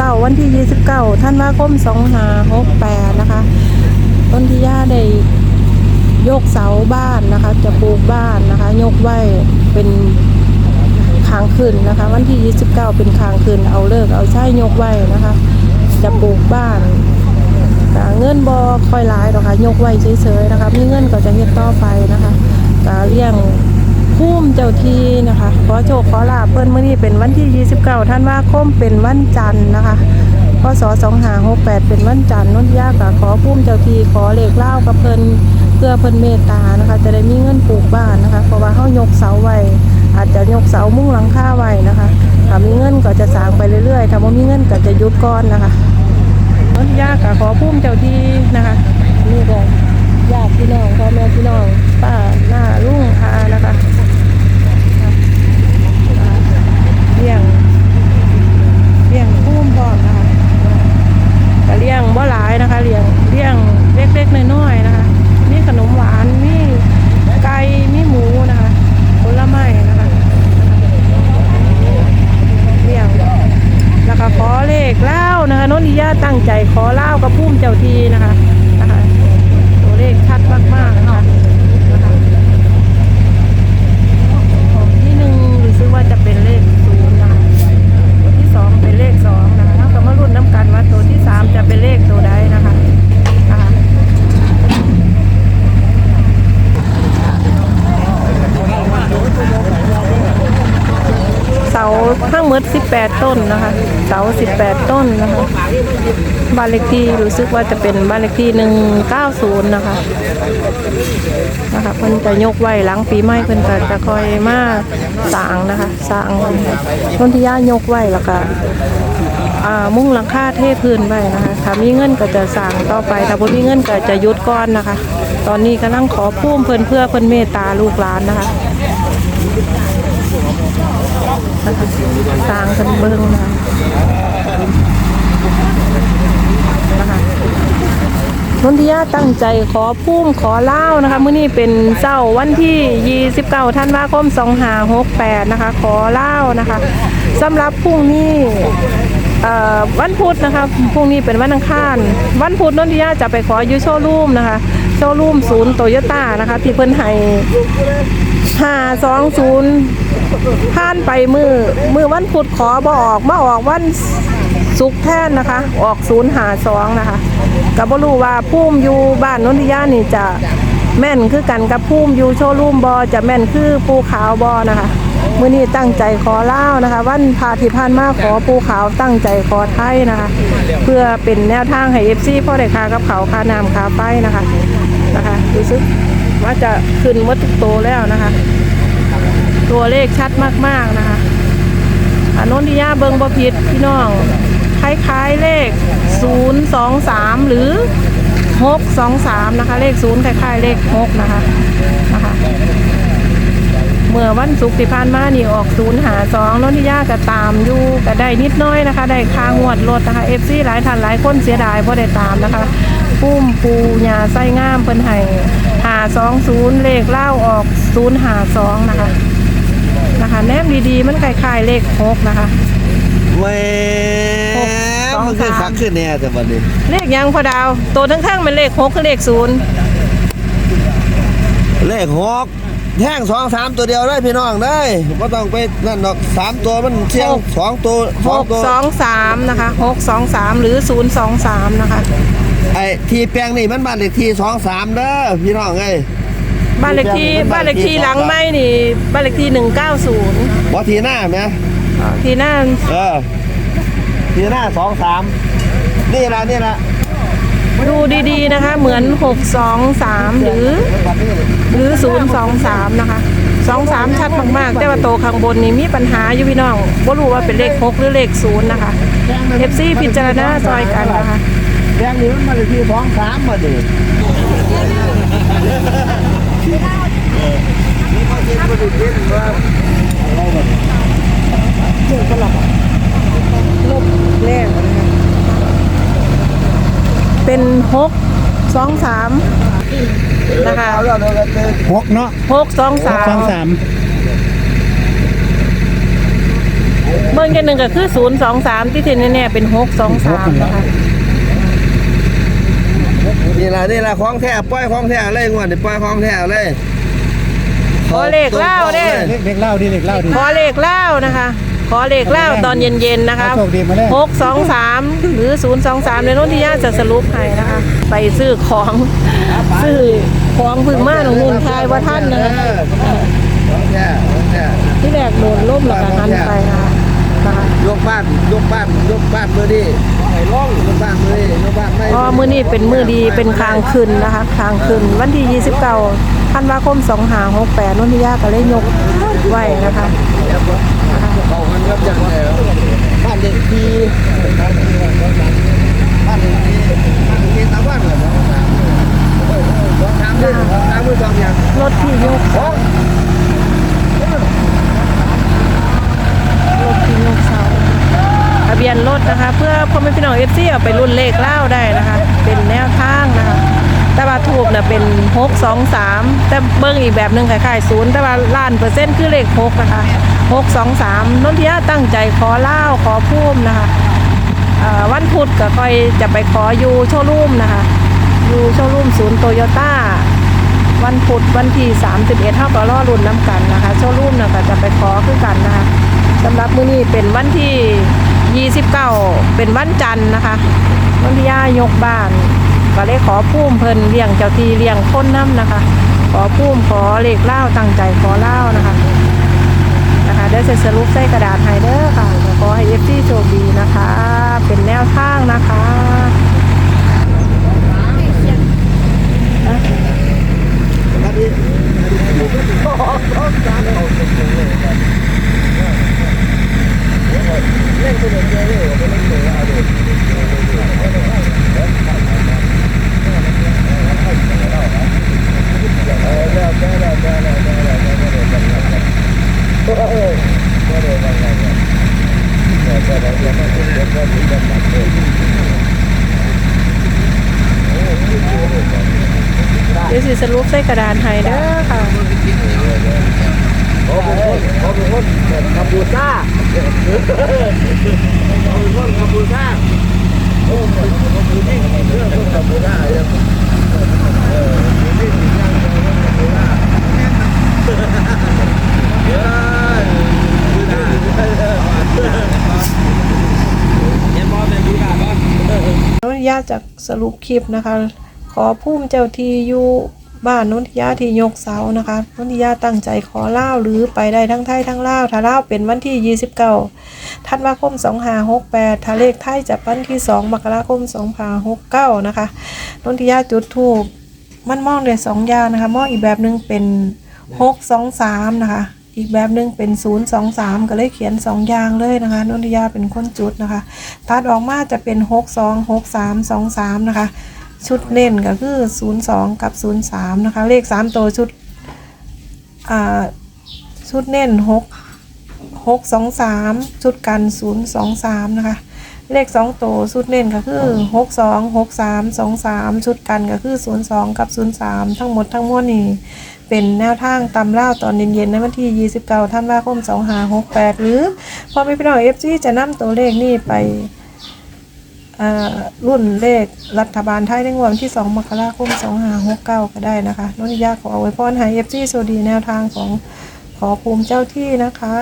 เสาร์วันที่ 29ท่านว่าคม2568 นะคะ ต้นที่ย่าได้ยกเสาบ้านนะคะ จะปลูกบ้านนะคะ ยกไว้เป็นค้างคืนนะคะ วันที่ 29 เป็นค้างคืนเอาเลิกเอาใช้ยกไว้นะคะ จะปลูกบ้านเงินบอค่อยหลายหรอกค่ะยกไว้เฉยๆนะคะ มีเงินก็จะเฮ็ดต่อไปนะคะเลี้ยง พุ่มเจ้าที่นะคะ ขอโชคขอลาเพิ่นเมื้อนี้เป็นวันที่ 29 ท่านว่าคมเป็นวันจันทร์นะคะพศ2568 เป็นวันจันทร์นุ่นยากก็ขอพุ่มเจ้าที่ขอเหลขเล่ากับเพิ่นเพื่อเพิ่นเมตตานะคะ จะได้มีเงินปลูกบ้านนะคะเพราะว่าเฮายกเสาไว้อาจจะยกเสามุ้งหลังคาไว้นะคะถ้ามีเงินก็จะสร้างไปเรื่อยๆถ้าบ่มีเงินก็จะหยุดก่อนนะคะต้นยากะขอพุ่มเจ้าที่นะคะนี่ก็ญาติพี่น้องพ่อแม่พี่น้องป้าหน้าลุงอานะคะอ่าเลี้ยงเลี้ยงพุ่มพร้อมนะคะก็เลี้ยงบ่หลายนะคะเลี้ยงเลี้ยงเล็กๆน้อยๆนะคะมีขนมหวานมีไก่มีหมูนะคะผลไม้นะคะเลี้ยง แล้วก็ขอเลขเล่านะคะโนนทิยาตั้งใจขอเล่ากับพุ่มเจ้าทีนะคะนะคะตัวเลขชัดมากๆนะคะนะคะของที่หนึ่งรู้สึกว่าจะเป็นเลขศูนย์นะคะตัวที่สองเป็นเลขสองนะคะแล้วก็มารุ่นน้ำกันว่าตัวที่สามจะเป็นเลขตัวใดนะคะนะคะ เสาทั้งหมด 18 ต้นนะคะเสา18 ต้นนะคะบ้านเลขที่รู้สึกว่าจะเป็นบ้านเลขที่ 190 นะคะนะคะเพิ่นจะยกไว้หลังปีใหม่เพิ่นก็จะคอยมาสร้างนะคะสร้างต้นที่ย่ายกไว้แล้วก็มุ่งหลังคาเทพื้นไว้นะคะถ้ามีเงินก็จะสร้างต่อไปถ้าบ่มีเงินก็จะยุดก่อนนะคะ ตอนนี้กำลังขอพุ่มเพิ่อนเพื่อเพิ่นเมตตาลูกหลานนะคะ สร้างกันเบิ้งนะคะนะคะนนทิยาตั้งใจขอพุ่มขอเล่านะคะมื้อนี้เป็นเจ้าวันที่ 29ธันวาคม2568นะคะ ขอเล่านะคะสำหรับพรุ่งนี้วันพุธนะคะพรุ่งนี้เป็นวันอังคาร วันพุธนนทิยาจะไปขออยู่โชว์รูมนะคะ โชว์รูมศูนย์โตโยต้านะคะ ที่เพิ่นให้ ห้าสองศูนย์ผ่านไปมือมือวันพุธขอบออกมาออกวันศุกแท่นนะคะ ออกศูนย์หาสองนะคะกับบรู้ว่าพุ่มอยู่บ้านนนทิยานี่จะแม่นคือกันกับพุ่มอยู่โชว์รูมบอจะแม่นคือปูขาวบอนะคะมื่อนี้ตั้งใจขอเล่านะคะ วันพาทิพานมาขอปูขาวตั้งใจขอไทยนะคะ เพื่อเป็นแนวทางให้เอฟซีพ่อได้คากับเขาคาน้ำคาไฟนะคะนะคะรู้สึก ว่าจะขึ้นมดทุกตัวแล้วนะคะ ตัวเลขชัดมากๆนะคะอานนทิยาเบิงบผิดพี่น้อง คล้ายๆเลข 0 2 3 หรือ 6 2 3 นะคะ เลข 0 คล้ายๆ เลข 6 นะคะนะคะเมื่อวันศุกร์ที่ผ่านมานี่ออกศูนย์หาสองนนทิยาก็ตามอยู่ก็ได้นิดน้อยนะคะ ได้ค่างวดรถนะคะเอฟซีหลายท่านหลายคนเสียดายเพราะได้ตามนะคะ ปุ้มปูยาไส้งามเพิ่นให้ หาสองศูนย์เลขเล่าออกศูนย์หาสองนะคะนะคะแนมดีๆมันคล้ายๆเลขหกนะคะแหม่หกสองมันคือสามคักขึ้นแน่แต่วันนี้เลขหยังพอดาวตัวทั้งข้างๆเป็นเลขหกคือเลขศูนย์เลขหกแท่งสองสามตัวเดียวได้พี่น้องได้ไม่ต้องไปนั่นดอกสามตัวมันเชียงสองตัวสหองกตัวสองสามนะคะหกสองสามหรือศูนย์สองสามนะคะ ไอ้ที่แปลงนี่มันบ้านเลขที่สองสามเด้อพี่น้องเอ้ย บ้านเลขที่บ้านเลขที่หลังไม่นี่บ้านเลขที่หนึ่งเก้าศูนย์บ่ทีหน้าไหมที่หน้าเออ ทีหน้าสองสามนี่ละนี่ละดูดีๆนะคะ เหมือน 623 หรือ หรือ 023 นะคะ 23 ชัดมากๆ แต่ว่าโตข้างบนนี่มีปัญหาอยู่พี่น้องว่ารู้ว่าเป็นเลข 6 หรือเลข 0 นะคะ FC พิจารณาซอยกันนะคะ แปลงนี่มันบ้านเลขที่สองสามมาดินี่เขาเช็คมาดิเช็คว่าลบแรกนะคะเป็น6 2 3นะคะเอาแล้วเดี๋ยวกันเจอหกเนาะ6 2สอง3สามเบิ่งกันหนึ่งก็คือศูนย์สองสามที่เทนแน่ๆเป็นหกสองสามนะคะ นี่ล่ะนี่ล่ะของแท้ปล่อยของแท้เลยงวดนี้ปล่อยของแท้เลยขอเลขเล่าเด้เล็กเล็กเล่าดิเล็กเล่าดิขอเลขเล่านะคะ ขอเลขเล่าตอนเย็นๆนะคะโชคดีมาเลยหกสองสามหรือศูนย์สองสามในโน้นที่ย่าจะสรุปให้นะคะ ไปซื้อของซื้อของพึ่งมาหนองมุนทายว่าท่านนะคะของแท้ของแท้ที่แรกโดนล่มแล้วก็หันไปนะคะนะคะยกบ้านยกบ้านยกบ้านมือดีไอ้ล่องย กบ้านมือดียกบ้านไม่เพราะมื้อนี้เป็นมื้อดีเป็นคางคืนนะคะคางคืนวันที่29ธันวาคม2568นนทิยาก็เลยยกไว้นะคะเขามันรับจังเลยบ้านเด็กทีบ้านเด็กทีบ้านเด็กทีตาบ้านเหรอสองสามเลยสองสามมือสองอย่าง รถที่ยก สอง รถที่ยกเสาทะเบียนรถนะคะ พื่อพ่อแม่พี่น้อง FC เอาไปรุ่นเลขเล่าได้นะคะ เป็นแนวทางนะคะ แต่ว่าถูกน่ะเป็น623แต่เบิ่งอีกแบบหนึ่งคล้ายๆ0แต่ว่าล้านเปอร์เซ็นต์คือเลข6นะคะ623นนทิยาตั้งใจขอเล่าขอพุ่มนะคะวันพุธก็ค่อยจะไปขออยู่โชว์รูมนะคะอยู่โชว์รูมศูนย์โตโยต้าวันพุธวันที่ 31เท่ากับรอรุ่นน้ำกันนะคะ โชว์รูมนะก็จะไปขอคือกันนะคะสำหรับมื้อนี้เป็นวันที่ 29 เป็นวันจันทร์นะคะวันที่ย่ายกบ้าน ก็เลยขอพุ่มเพิ่นเลี้ยงเจ้าทีเลี้ยงคนน้ำนะคะ ขอพุ่มขอเหลขเล่าตั้งใจขอเล่านะคะนะคะได้เสร็จสรุปใส่กระดาษให้เด้อค่ะขอให้เอฟซีโชคดีนะคะ เป็นแนวทางนะคะอันนี้เล่นไปเลยเล่นไปเล่นเลยเอาดิ เดี๋ยวสิสรุปใส่กระดาษให้เด้อค่ะขาเป็นคนเขาเป็นคาบูซ่าเขาเป็นคาบูซ่าโอ้เขาเป็นคนที่เรื่องคนคาบูซ่าเออที่ที่ย่างคาบูซ่าเฮ้ยเห็นบอลในบูซ่าป่ะ นทิยาจากสรุปคลิปนะคะ ขอพุ่มเจ้าที่อยู่บ้านนุนทิยาที่ยกเสานะคะนุนทิยาตั้งใจขอเล่าหรือไปได้ทั้งไทยทั้งลาวถ้าลาวเป็นวันที่ 29ธันวาคม2568ถ้าเลขไทยจะวันที่ 2 มกราคม2569 นะคะนุนทิยาจุดทูบมันมองได้สองอย่างนะคะ มองอีกแบบหนึงเป็น 623 นะคะ อีกแบบหนึงเป็น 023 ก็เลยเขียนสอย่างเลยนะคะนนทิยาเป็นคนจุดนะคะ ตัดออกมาจะเป็น 6 2 6 3 2 3 นะคะ ชุดเน้นก็คือ 0 2 กับ 0 3 นะคะ เลข 3 ตัวชุดชุดเน้น 6 6 2 3 ชุดกัน 0 2 3 นะคะ เลข 2 ตัวชุดเน้นก็คือ 6 2 6 3 2 3 ชุดกันก็คือ 0 2 กับ 0 3 ทั้งหมดทั้งมวลนี่ เป็นแนวทางตำเล่าตอนเย็นๆในวันที่ 29ธันวาคม2568 หรือพอไม่พี่น้องเอฟซีจะนำตัวเลขนี่ไปรุ่นเลขรัฐบาลไทยในงวดวันที่ 2 มกราคม 2569 ก็ได้นะคะนนิยาขออวยพรให้เอฟซีโซดีแนวทางของขอภูมิเจ้าที่นะคะ